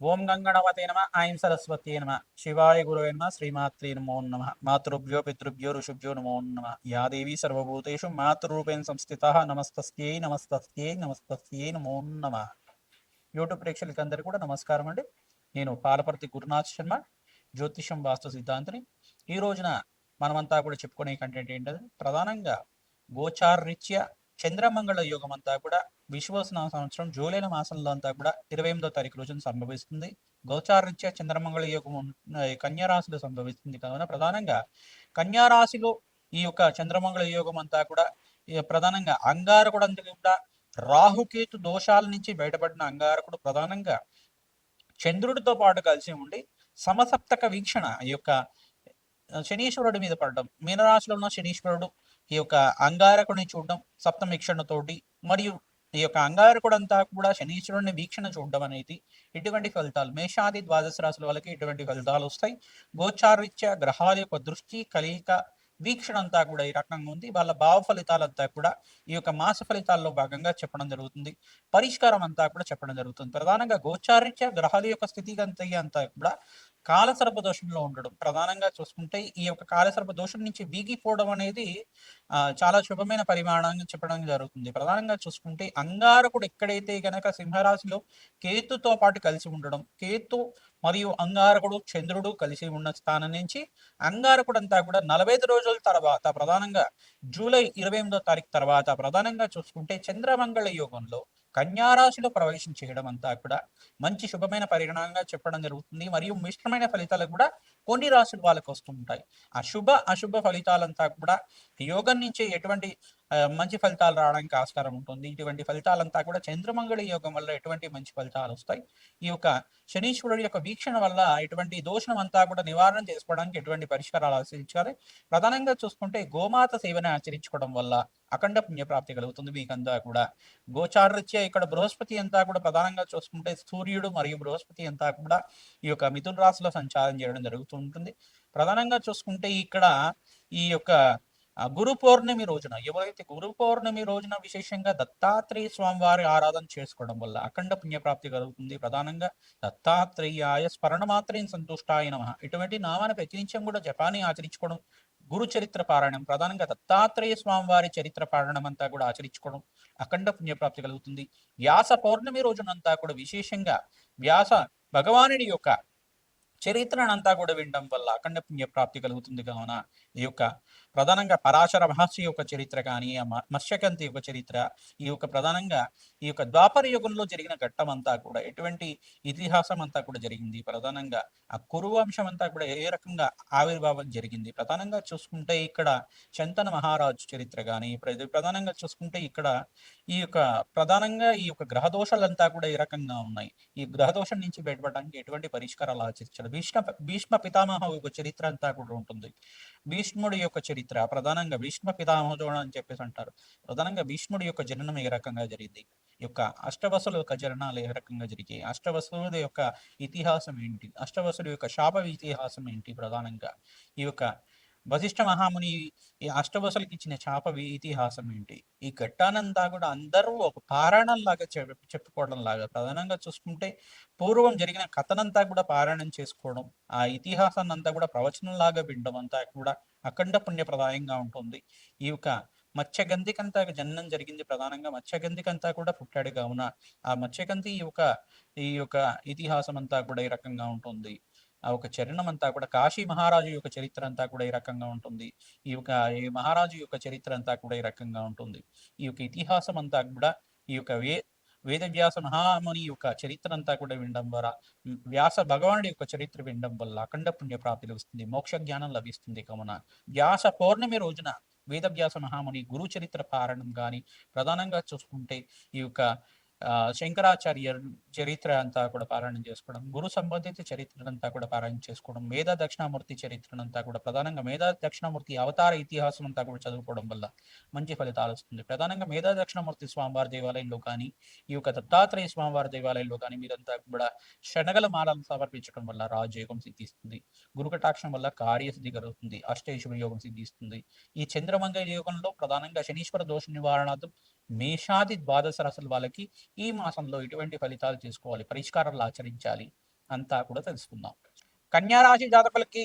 ఓం గంగణవతే నమ ఐం సరస్వతి నమ శివాయ గురవే నమ శ్రీమాత్రే నమో నమ మాతృభ్యో పితృభ్యో ఋషుభ్యో నమో నమ యా దేవి సర్వభూతేషు మాతృరూపేణ సంస్థిత నమస్తస్యై నమస్తస్యై నమస్తస్యై నమో నమ. యూట్యూబ్ ప్రేక్షకులకి అందరికీ కూడా నమస్కారం అండి. నేను పాలపర్తి గురునాథ్ శర్మ జ్యోతిషం వాస్తు సిద్ధాంతిని. ఈ రోజున మనమంతా కూడా చెప్పుకునే కంటెంట్ ఏంటంటే ప్రధానంగా గోచారరీత్యా చంద్రమంగళ యోగం అంతా కూడా విశ్వసన సంవత్సరం జూలైల మాసంలో అంతా కూడా ఇరవై ఎనిమిదో తారీఖు రోజున సంభవిస్తుంది. గోచారరీత్యా చంద్రమంగళ యోగం కన్యారాశిలో సంభవిస్తుంది. కావున ప్రధానంగా కన్యారాశిలో ఈ యొక్క చంద్రమంగళ యోగం అంతా కూడా ప్రధానంగా అంగారకుడు అందుకు కూడా రాహుకేతు దోషాల నుంచి బయటపడిన అంగారకుడు ప్రధానంగా చంద్రుడితో పాటు కలిసి ఉండి సమసప్తక వీక్షణ ఈ యొక్క శనీశ్వరుడి మీద పడడం. మీనరాశిలో ఉన్న శనీశ్వరుడు ఈ యొక్క అంగారకుడిని చూడడం సప్తమ వీక్షణతోటి మరియు ఈ యొక్క అంగారకుడు అంతా కూడా శనీశ్వరుడిని వీక్షణ చూడడం అనేది ఇటువంటి ఫలితాలు. మేషాది ద్వాదశ రాశుల వాళ్ళకి ఇటువంటి ఫలితాలు వస్తాయి. గోచారరీత్యా గ్రహాల యొక్క దృష్టి కలియిక వీక్షణ అంతా కూడా ఈ రకంగా ఉంది. వాళ్ళ భావ ఫలితాలంతా కూడా ఈ యొక్క మాస ఫలితాల్లో భాగంగా చెప్పడం జరుగుతుంది. పరిష్కారం అంతా కూడా చెప్పడం జరుగుతుంది. ప్రధానంగా గోచారీత్యా గ్రహాల యొక్క స్థితిగతి అంతా కూడా కాలసర్ప దోషంలో ఉండడం. ప్రధానంగా చూసుకుంటే ఈ యొక్క కాలసర్ప దోషం నుంచి వీగిపోవడం అనేది చాలా శుభమైన పరిమాణంగా చెప్పడం జరుగుతుంది. ప్రధానంగా చూసుకుంటే అంగారకుడు ఎక్కడైతే గనక సింహరాశిలో కేతుతో పాటు కలిసి ఉండడం కేతు మరియు అంగారకుడు చంద్రుడు కలిసి ఉన్న స్థానం నుంచి అంగారకుడు అంతా కూడా నలభై ఐదు రోజుల తర్వాత ప్రధానంగా జూలై ఇరవై ఎనిమిదో తారీఖు తర్వాత ప్రధానంగా చూసుకుంటే చంద్రమంగళ యోగంలో కన్యారాశిలో ప్రవేశం చేయడం అంతా కూడా మంచి శుభమైన పరిగణంగా చెప్పడం జరుగుతుంది. మరియు మిశ్రమైన ఫలితాలు కూడా కొన్ని రాశుల వాళ్ళకి వస్తుంటాయి. అశుభ అశుభ ఫలితాలంతా కూడా యోగం నుంచి ఎటువంటి మంచి ఫలితాలు రావడానికి ఆస్కారం ఉంటుంది. ఇటువంటి ఫలితాలంతా కూడా చంద్రమంగళ యోగం వల్ల ఎటువంటి మంచి ఫలితాలు వస్తాయి? ఈ యొక్క శనీశ్వరుడి యొక్క వీక్షణ వల్ల ఎటువంటి దోషం అంతా కూడా నివారణ చేసుకోవడానికి ఎటువంటి పరిష్కారాలు ఆచరించాలి ప్రధానంగా చూసుకుంటే గోమాత సేవని ఆచరించుకోవడం వల్ల అఖండ పుణ్యప్రాప్తి కలుగుతుంది మీకంతా కూడా. గోచారరీత్యా ఇక్కడ బృహస్పతి అంతా కూడా ప్రధానంగా చూసుకుంటే సూర్యుడు మరియు బృహస్పతి అంతా కూడా ఈ యొక్క మిథున రాశిలో సంచారం చేయడం జరుగుతుంటుంది ప్రధానంగా చూసుకుంటే ఇక్కడ ఈ యొక్క గురు పౌర్ణమి రోజున ఎవరైతే గురు పౌర్ణమి రోజున విశేషంగా దత్తాత్రేయ స్వామివారి ఆరాధన చేసుకోవడం వల్ల అఖండ పుణ్యప్రాప్తి కలుగుతుంది. ప్రధానంగా దత్తాత్రేయాయ స్మరణ మాత్రం సంతుష్టాయ నమ. ఇటువంటి నామాన్ని ప్రతినిత్యం కూడా జపాన్ని ఆచరించుకోవడం గురు చరిత్ర పారాయణం ప్రధానంగా దత్తాత్రేయ స్వామివారి చరిత్ర పారాయణం అంతా కూడా ఆచరించుకోవడం అఖండ పుణ్యప్రాప్తి కలుగుతుంది. వ్యాస పౌర్ణమి రోజునంతా కూడా విశేషంగా వ్యాస భగవానుడి యొక్క చరిత్రనంతా కూడా వినడం వల్ల అఖండ పుణ్య ప్రాప్తి కలుగుతుంది. కావున ఈ యొక్క ప్రధానంగా పరాశర మహర్షి యొక్క చరిత్ర కానీ ఆ మ- మత్స్యకంతి యొక్క చరిత్ర ఈ యొక్క ప్రధానంగా ఈ యొక్క ద్వాపర యుగంలో జరిగిన ఘట్టం అంతా కూడా ఎటువంటి ఇతిహాసం అంతా కూడా జరిగింది. ప్రధానంగా ఆ కురువంశం అంతా కూడా ఏ రకంగా ఆవిర్భావం జరిగింది. ప్రధానంగా చూసుకుంటే ఇక్కడ చంతన మహారాజు చరిత్ర కానీ ప్రధానంగా చూసుకుంటే ఇక్కడ ఈ యొక్క ప్రధానంగా ఈ యొక్క గ్రహదోషాలంతా కూడా ఈ రకంగా ఉన్నాయి? ఈ గ్రహదోషం నుంచి బయటపడడానికి ఎటువంటి పరిష్కారాలు ఆచరించారు? భీష్మ భీష్మ పితామహ యొక్క చరిత్ర అంతా కూడా ఉంటుంది. భీష్ముడి యొక్క చరిత్ర ప్రధానంగా భీష్మ పితామహుడు అని చెప్పేసి అంటారు. ప్రధానంగా భీష్ముడి యొక్క జననం ఏ రకంగా జరిగింది? ఈ యొక్క అష్టవసుల యొక్క జననాలు ఏ రకంగా జరిగాయి? అష్టవసుల యొక్క ఇతిహాసం ఏంటి? అష్టవసుల యొక్క శాప ఇతిహాసం ఏంటి ప్రధానంగా? ఈ యొక్క వశిష్ఠ మహాముని ఈ అష్టవసులకి ఇచ్చిన చాప ఇతిహాసం ఏంటి ఈ ఘట్టానంతా కూడా అందరూ ఒక పారాయణంలాగా చెప్- చెప్పుకోవడం లాగా ప్రధానంగా చూసుకుంటే పూర్వం జరిగిన కథనంతా కూడా పారాయణం చేసుకోవడం ఆ ఇతిహాసాన్ని అంతా కూడా ప్రవచనంలాగా వినడం అంతా కూడా అఖండ పుణ్యప్రదాయంగా ఉంటుంది. ఈ యొక్క మత్స్యగంధికంతా జననం జరిగింది ప్రధానంగా. మత్స్యగంధికంతా కూడా పుట్టాడు కావున ఆ మత్స్యగంధి ఈ యొక్క ఈ యొక్క ఇతిహాసం అంతా కూడా ఈ రకంగా ఉంటుంది. ఆ ఒక చరణం అంతా కూడా కాశీ మహారాజు యొక్క చరిత్ర అంతా కూడా ఈ రకంగా ఉంటుంది. ఈ యొక్క ఈ మహారాజు యొక్క చరిత్ర అంతా కూడా ఈ రకంగా ఉంటుంది. ఈ యొక్క ఇతిహాసం అంతా కూడా ఈ యొక్క వే వేదవ్యాస మహాముని యొక్క చరిత్ర అంతా కూడా వినడం ద్వారా వ్యాస భగవానుడి యొక్క చరిత్ర వినడం వల్ల అఖండ పుణ్య ప్రాప్తి లభిస్తుంది మోక్ష జ్ఞానం లభిస్తుంది కావున వ్యాస పౌర్ణమి రోజున వేదవ్యాస మహాముని గురు చరిత్ర పారణం కానీ ప్రధానంగా చూసుకుంటే ఈ యొక్క శంకరాచార్య చరిత్ర అంతా కూడా పారాయణం చేసుకోవడం గురు సంబంధిత చరిత్రనంతా కూడా పారాయణం చేసుకోవడం మేధా దక్షిణామూర్తి చరిత్రనంతా కూడా ప్రధానంగా మేధా దక్షిణామూర్తి అవతార ఇతిహాసం అంతా కూడా చదువుకోవడం వల్ల మంచి ఫలితాలు వస్తుంది. ప్రధానంగా మేధా దక్షిణామూర్తి స్వామివారి దేవాలయంలో కానీ ఈ యొక్క దత్తాత్రేయ స్వామివారి దేవాలయంలో కానీ మీరంతా కూడా శనగల మాలను సమర్పించడం వల్ల రాజయోగం సిద్ధిస్తుంది. గురుకటాక్షం వల్ల కార్యసిద్ధి కలుగుతుంది. అష్టేశ్వర యోగం సిద్ధిస్తుంది. ఈ చంద్రమంగళ యోగంలో ప్రధానంగా శనీశ్వర దోష నివారణార్థం మేషాది ద్వాదశ రాశుల వాళ్ళకి ఈ మాసంలో ఎటువంటి ఫలితాలు చేసుకోవాలి? పరిష్కారాలు ఆచరించాలి అంతా కూడా తెలుసుకుందాం. కన్యారాశి జాతకులకి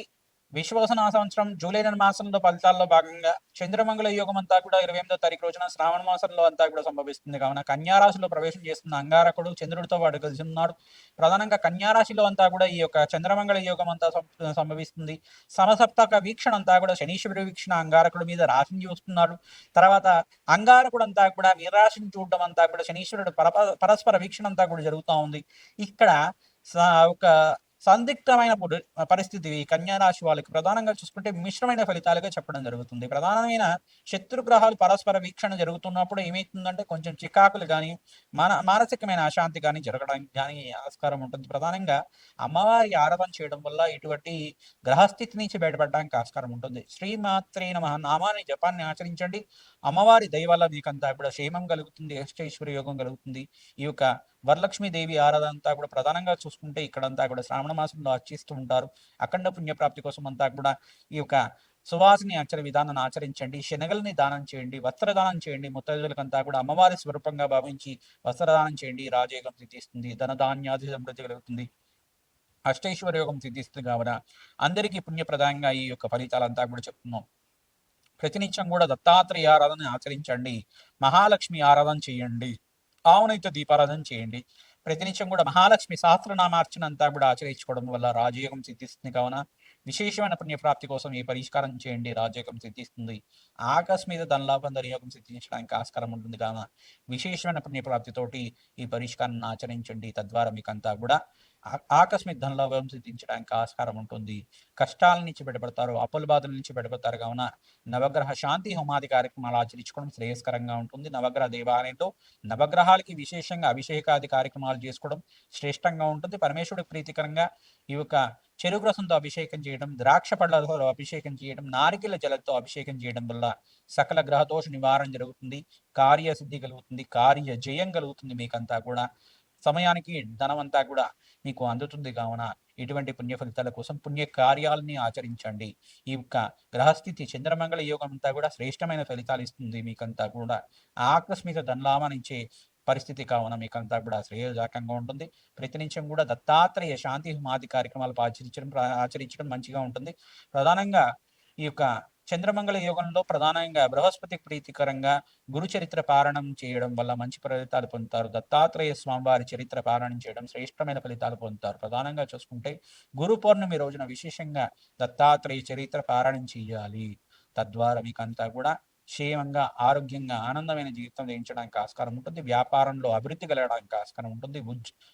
విశ్వవసన సంవత్సరం జూలై నెల మాసంలో ఫలితాల్లో భాగంగా చంద్రమంగళ యోగం అంతా కూడా ఇరవై ఎనిమిదో తారీఖు రోజున శ్రావణ మాసంలో అంతా కూడా సంభవిస్తుంది. కావున కన్యారాశిలో ప్రవేశం చేస్తున్న అంగారకుడు చంద్రుడితో వాడు కలిసి ఉన్నాడు. ప్రధానంగా కన్యారాశిలో అంతా కూడా ఈ యొక్క చంద్రమంగళ యోగం అంతా సం- సంభవిస్తుంది. సమసప్తక వీక్షణ అంతా కూడా శనీశ్వరి వీక్షణ అంగారకుడు మీద రాశిని చూస్తున్నాడు. తర్వాత అంగారకుడు అంతా కూడా మీరాశిని చూడడం అంతా కూడా శనీశ్వరుడు పరప- పరస్పర వీక్షణ అంతా కూడా జరుగుతూ ఉంది. ఇక్కడ స- ఒక సందిగ్ధమైన పరిస్థితి ఈ కన్యా రాశి వాళ్ళకి. ప్రధానంగా చూసుకుంటే మిశ్రమైన ఫలితాలుగా చెప్పడం జరుగుతుంది. ప్రధానమైన శత్రు గ్రహాలు పరస్పర వీక్షణ జరుగుతున్నప్పుడు ఏమవుతుందంటే కొంచెం చికాకులు కానీ మన మానసికమైన అశాంతి కానీ జరగడానికి కానీ ఆస్కారం ఉంటుంది. ప్రధానంగా అమ్మవారి ఆరాధన చేయడం వల్ల ఇటువంటి గ్రహస్థితి నుంచి బయటపడడానికి ఆస్కారం ఉంటుంది. శ్రీమాత్రే నమ. నామాన్ని జపాన్ని ఆచరించండి. అమ్మవారి దయ వల్ల మీకంతా ఇప్పుడు క్షేమం కలుగుతుంది. అష్టైశ్వర్య యోగం కలుగుతుంది. ఈ యొక్క వరలక్ష్మి దేవి ఆరాధన అంతా కూడా ప్రధానంగా చూసుకుంటే ఇక్కడంతా కూడా శ్రావణ మాసంలో అర్చిస్తూ ఉంటారు. అఖండ పుణ్యప్రాప్తి కోసం అంతా కూడా ఈ యొక్క సువాసిని ఆచర విధానాన్ని ఆచరించండి. శనగల్ని దానం చేయండి. వస్త్రదానం చేయండి. ముత్తైదులకంతా కూడా అమ్మవారి స్వరూపంగా భావించి వస్త్రదానం చేయండి. రాజయోగం సిద్ధిస్తుంది. ధనధాన్యాది సమృద్ధి కలుగుతుంది. అష్టైశ్వర్య యోగం సిద్ధిస్తుంది కావున అందరికీ పుణ్యప్రదాయంగా ఈ యొక్క ఫలితాలంతా కూడా చెప్తున్నాం. ప్రతినిత్యం కూడా దత్తాత్రేయ ఆరాధన ఆచరించండి. మహాలక్ష్మి ఆరాధన చేయండి. ఆవునైతే దీపారాధన చేయండి. ప్రతినిత్యం కూడా మహాలక్ష్మి సహస్రనామార్చన అంతా కూడా ఆచరించుకోవడం వల్ల రాజయోగం సిద్ధిస్తుంది కావున విశేషమైన పుణ్యప్రాప్తి కోసం ఈ పరిష్కారం చేయండి రాజయోగం సిద్ధిస్తుంది. ఆకస్మిక ధనలాభం యోగం సిద్ధించడానికి ఆస్కారం ఉంటుంది కావున విశేషమైన పుణ్యప్రాప్తితోటి ఈ పరిష్కారాన్ని ఆచరించండి. తద్వారా మీకు అంతా కూడా ఆకస్మిక ధనలాభం సిద్ధించడానికి ఆస్కారం ఉంటుంది. కష్టాల నుంచి బయటపడతారు అప్పుల బాధల నుంచి బయటపడతారు. కావున నవగ్రహ శాంతి హోమాది కార్యక్రమాలు ఆచరించుకోవడం శ్రేయస్కరంగా ఉంటుంది. నవగ్రహ దేవాలయంలో నవగ్రహాలకి విశేషంగా అభిషేకాది కార్యక్రమాలు చేసుకోవడం శ్రేష్టంగా ఉంటుంది. పరమేశ్వరుడికి ప్రీతికరంగా ఈ యొక్క చెరుకు రసంతో అభిషేకం చేయడం ద్రాక్ష పళ్ళతో అభిషేకం చేయడం నారికెల జలతో అభిషేకం చేయడం వల్ల సకల గ్రహదోష నివారణ జరుగుతుంది. కార్యసిద్ధి కలుగుతుంది. కార్య జయం కలుగుతుంది. మీకంతా కూడా సమయానికి ధనం అంతా కూడా మీకు అందుతుంది కావున ఇటువంటి పుణ్య ఫలితాల కోసం పుణ్య కార్యాలని ఆచరించండి. ఈ యొక్క గ్రహస్థితి చంద్రమంగళ యోగం అంతా కూడా శ్రేష్టమైన ఫలితాలు ఇస్తుంది మీకంతా కూడా. ఆకస్మిక ధనలాభాన్ని పరిస్థితి కావున మీకంతా కూడా శ్రేయోజాకంగా ఉంటుంది. ప్రతినిత్యం కూడా దత్తాత్రేయ శాంతి హోమాది కార్యక్రమాలు ఆచరించడం ఆచరించడం మంచిగా ఉంటుంది. ప్రధానంగా ఈ యొక్క చంద్రమంగళ యోగంలో ప్రధానంగా బృహస్పతి ప్రీతికరంగా గురు చరిత్ర పారాయణం చేయడం వల్ల మంచి ఫలితాలు పొందుతారు. దత్తాత్రేయ స్వామివారి చరిత్ర పారాయణం చేయడం శ్రేష్టమైన ఫలితాలు పొందుతారు. ప్రధానంగా చూసుకుంటే గురు పౌర్ణమి రోజున విశేషంగా దత్తాత్రేయ చరిత్ర పారాయణం చేయాలి. తద్వారా మీకంతా కూడా క్షేమంగా ఆరోగ్యంగా ఆనందమైన జీవితం జయించడానికి ఆస్కారం ఉంటుంది. వ్యాపారంలో అభివృద్ధి కలగడానికి ఆస్కారం ఉంటుంది.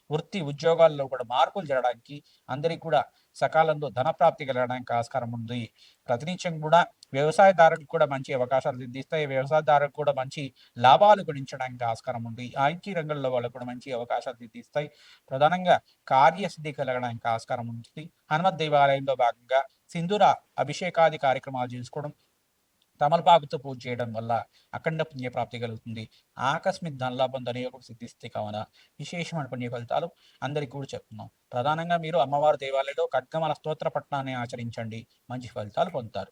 వృత్తి ఉద్యోగాల్లో కూడా మార్పులు జరగడానికి అందరికీ కూడా సకాలంలో ధనప్రాప్తి కలగడానికి ఆస్కారం ఉంది. ప్రతినిత్యం కూడా వ్యవసాయదారులకు కూడా మంచి అవకాశాలు సిద్ధిస్తాయి వ్యవసాయదారులకు కూడా మంచి లాభాలు గణించడానికి ఆస్కారం ఉంది. ఐటీ రంగంలో వాళ్ళకు కూడా మంచి అవకాశాలు సిద్ధిస్తాయి ప్రధానంగా కార్యసిద్ధి కలగడానికి ఆస్కారం ఉంటుంది హనుమత్ దేవాలయంలో భాగంగా సింధూర అభిషేకాది కార్యక్రమాలు చేసుకోవడం తమలపాకుతో పూజ చేయడం వల్ల అఖండ పుణ్యప్రాప్తి కలుగుతుంది. ఆకస్మిక ధనలాభం ధనయోగం సిద్ధిస్తే కావున విశేషమైన పుణ్య ఫలితాలు అందరికీ కూడా చెప్తున్నాం. ప్రధానంగా మీరు అమ్మవారి దేవాలయంలో ఖడ్గమల స్తోత్ర పట్టణాన్ని ఆచరించండి. మంచి ఫలితాలు పొందుతారు.